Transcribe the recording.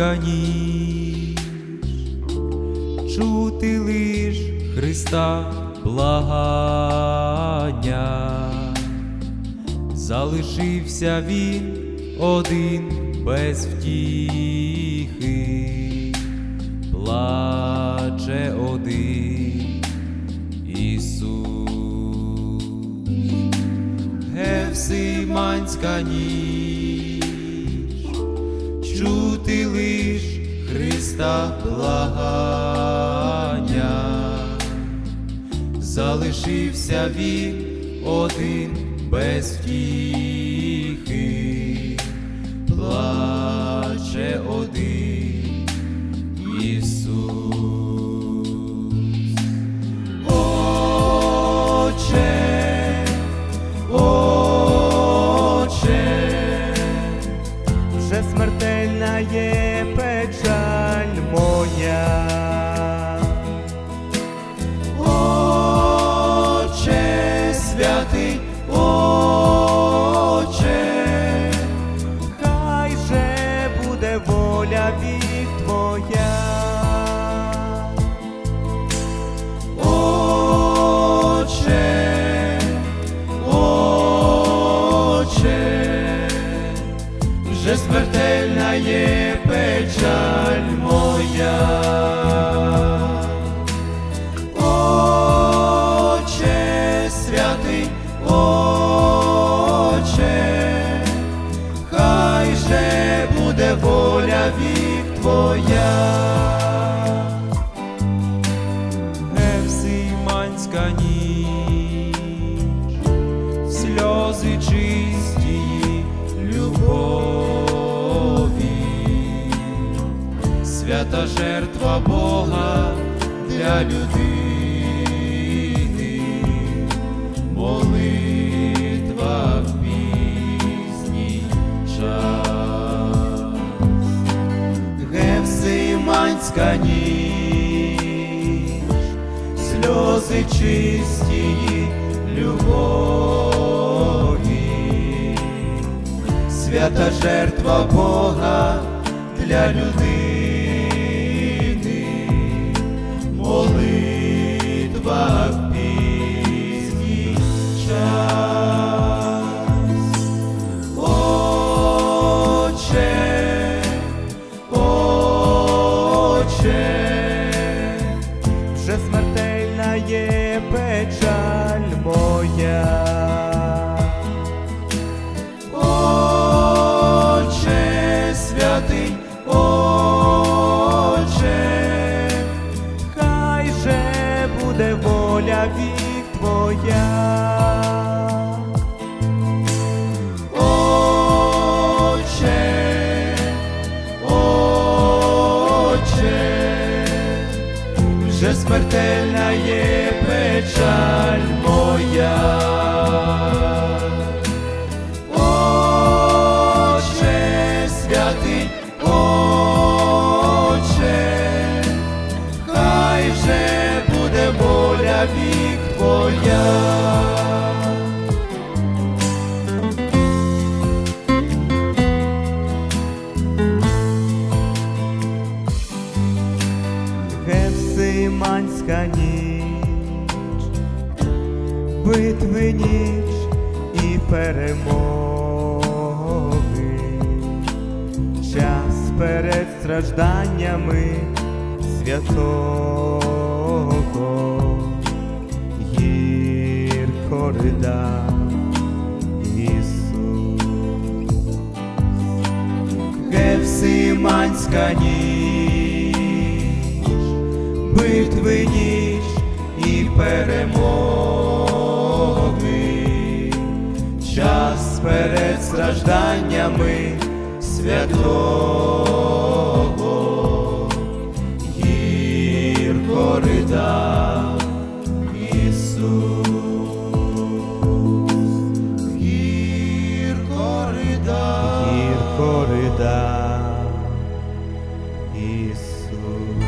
Ніч, чути лиш Христа благання, залишився він один без втіхи, плаче один Ісус. Гефсиманська ніч, Христа благання, залишився він один без втіхи, плаче один Ісус. Отче, Отче, вже смертельна є печаль моя. Вже смертельна є печаль моя. Отче святый, Отче, свята жертва Бога для людини, молитва в пізній час. Гефсиманська ніч, сльози чистії любові, свята жертва Бога для людини, святий, Хай же буде воля вік твоя. Отче, вже смертельна є печаль моя. Воля вік твоя. Гефсиманська ніч, битви ніч і перемоги, час перед стражданнями святого, Гефсиманська ніч, битви ніч і перемоги, час перед стражданнями святого, гірко рида рида. гірко рида Ісус.